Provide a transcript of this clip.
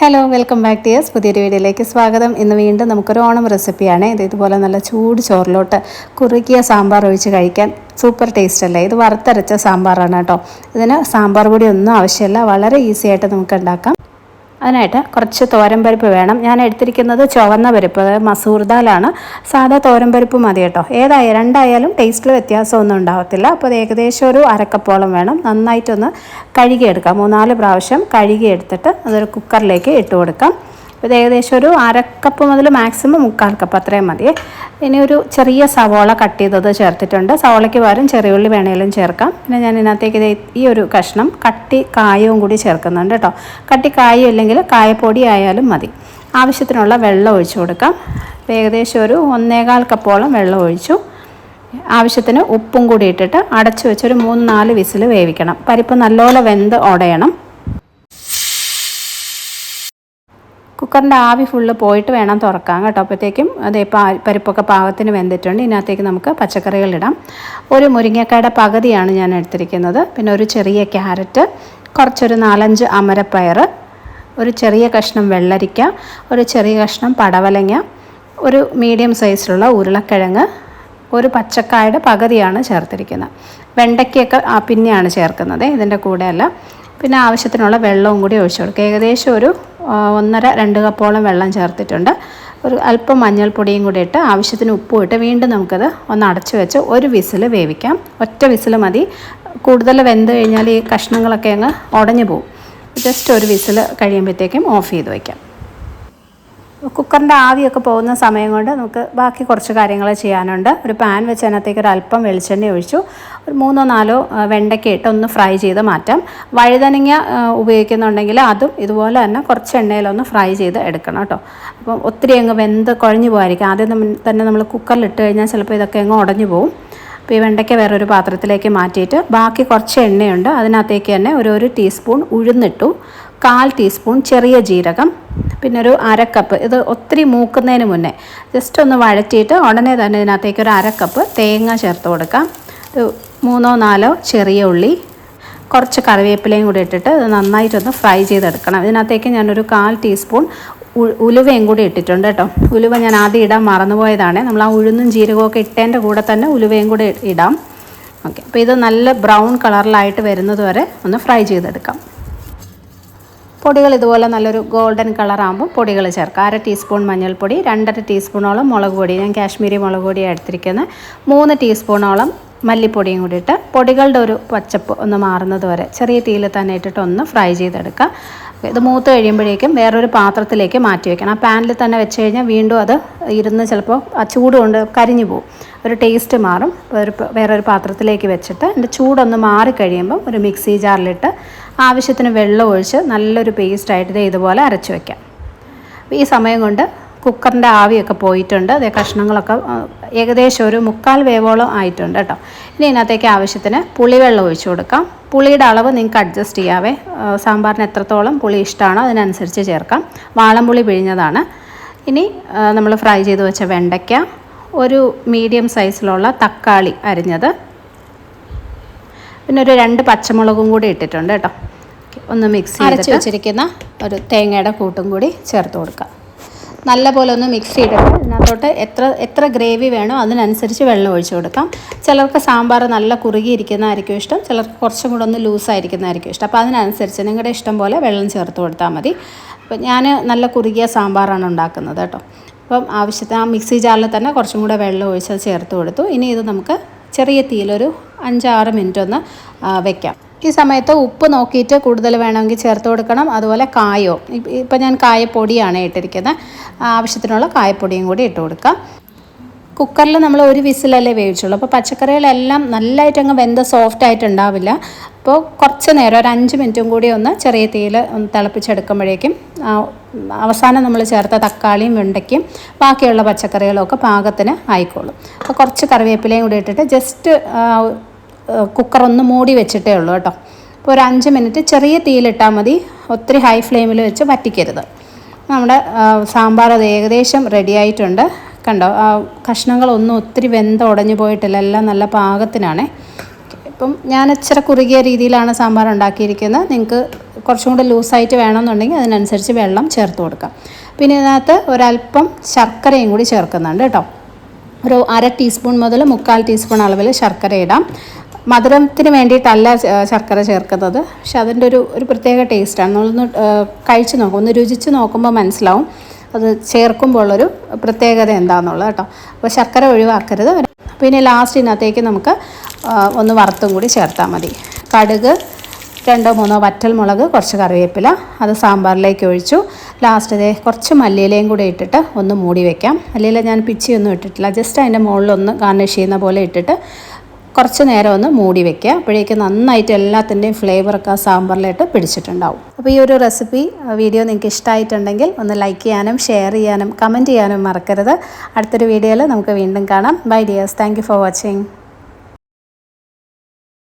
Hello welcome back to dears പുതിയൊരു വീഡിയോയിലേക്ക് സ്വാഗതം. ഇന്ന് വീണ്ടും നമുക്കൊരു ഓണം റെസിപ്പിയാണ് ഇത് ഇതുപോലെ നല്ല ചൂട് ചോറിലോട്ട് കുറുക്കിയ സാമ്പാർ ഒഴിച്ച് കഴിക്കാൻ സൂപ്പർ ടേസ്റ്റ് അല്ലേ? ഇത് വറുത്തരച്ച സാമ്പാറാണ് കേട്ടോ. ഇതിന് സാമ്പാർ പൊടി ഒന്നും ആവശ്യമില്ല. വളരെ ഈസി ആയിട്ട് നമുക്ക് ഉണ്ടാക്കാം. അതിനായിട്ട് കുറച്ച് തോരൻ പരിപ്പ് വേണം. ഞാൻ എടുത്തിരിക്കുന്നത് ചുവന്ന പരിപ്പ് അതായത് മസൂർ ദാലാണ്. സാധാ തോരൻ പരിപ്പ് മതി കേട്ടോ. ഏതായാലും രണ്ടായാലും ടേസ്റ്റിൽ വ്യത്യാസമൊന്നും ഉണ്ടാകത്തില്ല അപ്പോൾ ഏകദേശം ഒരു അരക്കപ്പോളം വേണം. നന്നായിട്ടൊന്ന് കഴുകിയെടുക്കാം. മൂന്നാൽ പ്രാവശ്യം കഴുകിയെടുത്തിട്ട് അതൊരു കുക്കറിലേക്ക് ഇട്ട് കൊടുക്കാം. ഇത് ഏകദേശം ഒരു അരക്കപ്പ് മുതൽ മാക്സിമം മുക്കാൽ കപ്പ് അത്രയും മതി. ഇനി ഒരു ചെറിയ സവോള കട്ട് ചെയ്തത് ചേർത്തിട്ടുണ്ട്. സവോളയ്ക്ക് പകരം ചെറിയുള്ളി വേണേലും ചേർക്കാം. പിന്നെ ഞാൻ ഇതിനകത്തേക്ക് ഈ ഒരു കഷ്ണം കട്ടി കായവും കൂടി ചേർക്കുന്നുണ്ട് കേട്ടോ. കട്ടി കായം ഇല്ലെങ്കിൽ കായപ്പൊടി ആയാലും മതി. ആവശ്യത്തിനുള്ള വെള്ളം ഒഴിച്ചു കൊടുക്കാം. ഏകദേശം ഒരു ഒന്നേകാൽ കപ്പോളം വെള്ളം ഒഴിച്ചു. ആവശ്യത്തിന് ഉപ്പും കൂടി ഇട്ടിട്ട് അടച്ചു വെച്ചൊരു മൂന്ന് നാല് വിസിൽ വേവിക്കണം. പരിപ്പ് നല്ലപോലെ വെന്ത് ഉടയണം കുക്കറിന്റെ ആവി ഫുള്ള് പോയിട്ട് വേണം തുറക്കാൻ കേട്ടോ. അപ്പോഴത്തേക്കും അതേ പരിപ്പൊക്കെ പാകത്തിന് വെന്തിട്ടുണ്ട്. ഇതിനകത്തേക്ക് നമുക്ക് പച്ചക്കറികൾ ഇടാം. ഒരു മുരിങ്ങക്കായുടെ പകുതിയാണ് ഞാൻ എടുത്തിരിക്കുന്നത്. പിന്നെ ഒരു ചെറിയ ക്യാരറ്റ് കുറച്ചൊരു നാലഞ്ച് അമരപ്പയർ ഒരു ചെറിയ കഷ്ണം വെള്ളരിക്ക ഒരു ചെറിയ കഷ്ണം പടവലങ്ങ ഒരു മീഡിയം സൈസിലുള്ള ഉരുളക്കിഴങ്ങ് ഒരു പച്ചക്കായുടെ പകുതിയാണ് ചേർത്തിരിക്കുന്നത്. വെണ്ടയ്ക്കൊക്കെ പിന്നെയാണ് ചേർക്കുന്നത്. ഇതിന്റെ കൂടെയല്ല. പിന്നെ ആവശ്യത്തിനുള്ള വെള്ളവും കൂടി ഒഴിച്ചു കൊടുക്കുക. ഏകദേശം ഒരു ഒന്നര രണ്ട് കപ്പോളം വെള്ളം ചേർത്തിട്ടുണ്ട്. ഒരു അല്പം മഞ്ഞൾപ്പൊടിയും കൂടി ഇട്ട് ആവശ്യത്തിന് ഉപ്പും ഇട്ട് വീണ്ടും നമുക്കത് ഒന്ന് അടച്ചു വെച്ച് ഒരു വിസിൽ വേവിക്കാം. ഒറ്റ വിസിൽ മതി. കൂടുതൽ വെന്ത് കഴിഞ്ഞാൽ ഈ കഷ്ണങ്ങളൊക്കെ അങ്ങ് ഉടഞ്ഞു പോകും. ജസ്റ്റ് ഒരു വിസിൽ കഴിയുമ്പോഴത്തേക്കും ഓഫ് ചെയ്ത് വയ്ക്കാം. കുക്കറിന്റെ ആവിയൊക്കെ പോകുന്ന സമയം കൊണ്ട് നമുക്ക് ബാക്കി കുറച്ച് കാര്യങ്ങൾ ചെയ്യാനുണ്ട്. ഒരു പാൻ വെച്ച് അതിനകത്തേക്ക് ഒരു അല്പം വെളിച്ചെണ്ണ ഒഴിച്ചു. ഒരു മൂന്നോ നാലോ വെണ്ടയ്ക്ക ഇട്ട് ഒന്ന് ഫ്രൈ ചെയ്ത് മാറ്റാം. വഴുതനങ്ങ ഉപയോഗിക്കുന്നുണ്ടെങ്കിൽ അതും ഇതുപോലെ തന്നെ കുറച്ച് എണ്ണയിലൊന്ന് ഫ്രൈ ചെയ്ത് എടുക്കണം കേട്ടോ. അപ്പം ഒത്തിരി അങ്ങ് വെന്ത് കുഴഞ്ഞു പോകായിരിക്കും ആദ്യം തന്നെ നമ്മൾ കുക്കറിൽ ഇട്ട് കഴിഞ്ഞാൽ ചിലപ്പോൾ ഇതൊക്കെ അങ്ങ് ഉടഞ്ഞു പോകും അപ്പോൾ ഈ വെണ്ടയ്ക്ക വേറൊരു പാത്രത്തിലേക്ക് മാറ്റിയിട്ട് ബാക്കി കുറച്ച് എണ്ണയുണ്ട്. അതിനകത്തേക്ക് തന്നെ ഒരു ഒരു ടീസ്പൂൺ ഉഴുന്നിട്ടു കാൽ ടീസ്പൂൺ ചെറിയ ജീരകം പിന്നെ ഒരു അരക്കപ്പ്. ഇത് ഒത്തിരി മൂക്കുന്നതിന് മുന്നേ ജസ്റ്റ് ഒന്ന് വഴറ്റിയിട്ട് ഉടനെ തന്നെ ഇതിനകത്തേക്ക് ഒരു അരക്കപ്പ് തേങ്ങ ചേർത്ത് കൊടുക്കാം. ഒരു മൂന്നോ നാലോ ചെറിയ ഉള്ളി കുറച്ച് കറിവേപ്പിലയും കൂടി ഇട്ടിട്ട് ഇത് നന്നായിട്ടൊന്ന് ഫ്രൈ ചെയ്തെടുക്കണം. ഇതിനകത്തേക്ക് ഞാനൊരു കാൽ ടീസ്പൂൺ ഉലുവയും കൂടി ഇട്ടിട്ടുണ്ട് കേട്ടോ. ഉലുവ ഞാൻ ആദ്യം ഇടാൻ മറന്നുപോയതാണ്. നമ്മൾ ആ ഉഴുന്നും ജീരകവും ഒക്കെ ഇട്ടതിന്റെ കൂടെ തന്നെ ഉലുവയും കൂടി ഇടാം. ഓക്കെ. അപ്പോൾ ഇത് നല്ല ബ്രൗൺ കളറിലായിട്ട് വരുന്നത് വരെ ഒന്ന് ഫ്രൈ ചെയ്തെടുക്കാം. പൊടികൾ ഇതുപോലെ നല്ലൊരു ഗോൾഡൻ കളർ ആകുമ്പോൾ പൊടികൾ ചേർക്കുക. അര ടീസ്പൂൺ മഞ്ഞൾപ്പൊടി രണ്ടര ടീസ്പൂണോളം മുളക് പൊടി. ഞാൻ കാശ്മീരി മുളക് പൊടിയാണ് എടുത്തിരിക്കുന്നത്. മൂന്ന് ടീസ്പൂണോളം മല്ലിപ്പൊടിയും കൂടി ഇട്ട് പൊടികളുടെ ഒരു പച്ചപ്പ് ഒന്ന് മാറുന്നത് വരെ ചെറിയ തീയിൽ തന്നെ ഇട്ടിട്ട് ഒന്ന് ഫ്രൈ ചെയ്തെടുക്കുക. ഇത് മൂത്ത് കഴിയുമ്പോഴേക്കും വേറൊരു പാത്രത്തിലേക്ക് മാറ്റി വെക്കണം. ആ പാനിൽ തന്നെ വെച്ച് കഴിഞ്ഞാൽ വീണ്ടും അത് ഇരുന്ന് ചിലപ്പോൾ ആ ചൂട് കൊണ്ട് കരിഞ്ഞു പോകും. ഒരു ടേസ്റ്റ് മാറും. ഒരു വേറൊരു പാത്രത്തിലേക്ക് വെച്ചിട്ട് എന്റെ ചൂടൊന്ന് മാറിക്കഴിയുമ്പം ഒരു മിക്സി ജാറിലിട്ട് ആവശ്യത്തിന് വെള്ളം ഒഴിച്ച് നല്ലൊരു പേസ്റ്റായിട്ട് ഇത് ഇതുപോലെ അരച്ച് വയ്ക്കാം ഈ സമയം കൊണ്ട് കുക്കറിന്റെ ആവിയൊക്കെ പോയിട്ടുണ്ട്. അതേ കഷ്ണങ്ങളൊക്കെ ഏകദേശം ഒരു മുക്കാൽ വേവോളം ആയിട്ടുണ്ട് കേട്ടോ. ഇനി ഇതിനകത്തേക്ക് ആവശ്യത്തിന് പുളിവെള്ളം ഒഴിച്ചു കൊടുക്കാം. പുളിയുടെ അളവ് നിങ്ങൾക്ക് അഡ്ജസ്റ്റ് ചെയ്യാവേ. സാമ്പാറിന് എത്രത്തോളം പുളി ഇഷ്ടമാണോ അതിനനുസരിച്ച് ചേർക്കാം. വാളംപുളി പിഴിഞ്ഞതാണ്. ഇനി നമ്മൾ ഫ്രൈ ചെയ്ത് വെച്ച വെണ്ടയ്ക്ക ഒരു മീഡിയം സൈസിലുള്ള തക്കാളി അരിഞ്ഞത്. പിന്നെ ഒരു രണ്ട് പച്ചമുളകും കൂടി ഇട്ടിട്ടുണ്ട് കേട്ടോ. ഒന്ന് മിക്സ് അരച്ച് വെച്ചിരിക്കുന്ന ഒരു തേങ്ങയുടെ കൂട്ടും കൂടി ചേർത്ത് കൊടുക്കാം. നല്ലപോലെ ഒന്ന് മിക്സ് ചെയ്തിട്ട് ഇതിനകത്തോട്ട് എത്ര എത്ര ഗ്രേവി വേണോ അതിനനുസരിച്ച് വെള്ളം ഒഴിച്ചു കൊടുക്കാം. ചിലർക്ക് സാമ്പാർ നല്ല കുറുകിയിരിക്കുന്നതായിരിക്കും ഇഷ്ടം ചിലർക്ക് കുറച്ചും കൂടെ ഒന്ന് ലൂസായിരിക്കുന്നതായിരിക്കും ഇഷ്ടം. അപ്പോൾ അതിനനുസരിച്ച് നിങ്ങളുടെ ഇഷ്ടം പോലെ വെള്ളം ചേർത്ത് കൊടുത്താൽ മതി. അപ്പോൾ ഞാൻ നല്ല കുറുകിയ സാമ്പാറാണ് ഉണ്ടാക്കുന്നത് കേട്ടോ. അപ്പം ആവശ്യത്തിന് ആ മിക്സി ജാറിൽ തന്നെ കുറച്ചും കൂടെ വെള്ളം ഒഴിച്ച് ചേർത്ത് കൊടുത്തു. ഇനി ഇത് നമുക്ക് ചെറിയ തീയിലൊരു അഞ്ചാറ് മിനിറ്റ് ഒന്ന് വെക്കാം. ഈ സമയത്ത് ഉപ്പ് നോക്കിയിട്ട് കൂടുതൽ വേണമെങ്കിൽ ചേർത്ത് കൊടുക്കണം. അതുപോലെ കായോ. ഇപ്പം ഞാൻ കായപ്പൊടിയാണ് ഇട്ടിരിക്കുന്നത്. ആവശ്യത്തിനുള്ള കായപ്പൊടിയും കൂടി ഇട്ട് കൊടുക്കാം. കുക്കറിൽ നമ്മൾ ഒരു വിസിലല്ലേ വേവിച്ചുള്ളൂ. അപ്പോൾ പച്ചക്കറികളെല്ലാം നല്ലതായിട്ട് അങ്ങ് വെന്ത സോഫ്റ്റ് ആയിട്ട് ഉണ്ടാവില്ല. അപ്പോൾ കുറച്ച് നേരം ഒരു അഞ്ച് മിനിറ്റും കൂടി ഒന്ന് ചെറിയ തീയിൽ ഒന്ന് തിളപ്പിച്ചെടുക്കുമ്പോഴേക്കും അവസാനം നമ്മൾ ചേർത്ത തക്കാളിയും വെണ്ടയ്ക്കും ബാക്കിയുള്ള പച്ചക്കറികളൊക്കെ പാകത്തിന് ആയിക്കോളും. അപ്പോൾ കുറച്ച് കറിവേപ്പിലയും കൂടി ഇട്ടിട്ട് ജസ്റ്റ് കുക്കർ ഒന്ന് മൂടി വെച്ചിട്ടേ ഉള്ളൂ കേട്ടോ. അപ്പോൾ ഒരു അഞ്ച് മിനിറ്റ് ചെറിയ തീയിലിട്ടാൽ മതി. ഒത്തിരി ഹൈ ഫ്ലെയിമിൽ വെച്ച് വറ്റിക്കരുത്. നമ്മുടെ സാമ്പാർ അത് ഏകദേശം റെഡി ആയിട്ടുണ്ട്. കണ്ടോ ആ കഷ്ണങ്ങളൊന്നും ഒത്തിരി വെന്ത ഉടഞ്ഞു പോയിട്ടില്ല. എല്ലാം നല്ല പാകത്തിനാണേ. ഇപ്പം ഞാൻ ഇച്ചിരി കുറുകിയ രീതിയിലാണ് സാമ്പാർ ഉണ്ടാക്കിയിരിക്കുന്നത്. നിങ്ങൾക്ക് കുറച്ചും കൂടെ ലൂസായിട്ട് വേണമെന്നുണ്ടെങ്കിൽ അതിനനുസരിച്ച് വെള്ളം ചേർത്ത് കൊടുക്കാം. പിന്നെ ഇതിനകത്ത് ഒരല്പം ശർക്കരയും കൂടി ചേർക്കുന്നുണ്ട് കേട്ടോ. ഒരു അര ടീസ്പൂൺ മുതൽ മുക്കാൽ ടീസ്പൂൺ അളവിൽ ശർക്കര ഇടാം. മധുരത്തിന് വേണ്ടിയിട്ടല്ല ശർക്കര ചേർക്കുന്നത്. പക്ഷെ അതിന്റെ ഒരു ഒരു പ്രത്യേക ടേസ്റ്റാണ്. നമ്മളൊന്ന് കഴിച്ച് നോക്കും. ഒന്ന് രുചിച്ച് നോക്കുമ്പോൾ മനസ്സിലാവും അത് ചേർക്കുമ്പോൾ ഉള്ളൊരു പ്രത്യേകത എന്താണെന്നുള്ളത് കേട്ടോ. അപ്പോൾ ശർക്കര ഒഴിവാക്കരുത്. പിന്നെ ലാസ്റ്റ് ഇതിനകത്തേക്ക് നമുക്ക് ഒന്ന് വറുത്തും കൂടി ചേർത്താൽ മതി. കടുക് രണ്ടോ മൂന്നോ വറ്റൽ മുളക് കുറച്ച് കറിവേപ്പില അത് സാമ്പാറിലേക്ക് ഒഴിച്ചു. ലാസ്റ്റ് ഇതേ കുറച്ച് മല്ലിയിലയും കൂടി ഇട്ടിട്ട് ഒന്ന് മൂടി വെക്കാം. മല്ലിയില ഞാൻ പിച്ചിയൊന്നും ഇട്ടിട്ടില്ല. ജസ്റ്റ് അതിന്റെ മുകളിലൊന്ന് ഗാർണിഷ് ചെയ്യുന്ന പോലെ ഇട്ടിട്ട് കുറച്ച് നേരം ഒന്ന് മൂടി വെക്കുക. അപ്പോഴേക്ക് നന്നായിട്ട് എല്ലാത്തിന്റെയും ഫ്ലേവറൊക്കെ ആ സാമ്പാറിലായിട്ട് പിടിച്ചിട്ടുണ്ടാവും. അപ്പോൾ ഈ ഒരു റെസിപ്പി വീഡിയോ നിങ്ങൾക്ക് ഇഷ്ടമായിട്ടുണ്ടെങ്കിൽ ഒന്ന് ലൈക്ക് ചെയ്യാനും ഷെയർ ചെയ്യാനും കമന്റ് ചെയ്യാനും മറക്കരുത്. അടുത്തൊരു വീഡിയോയിൽ നമുക്ക് വീണ്ടും കാണാം. Bye dears thank for watching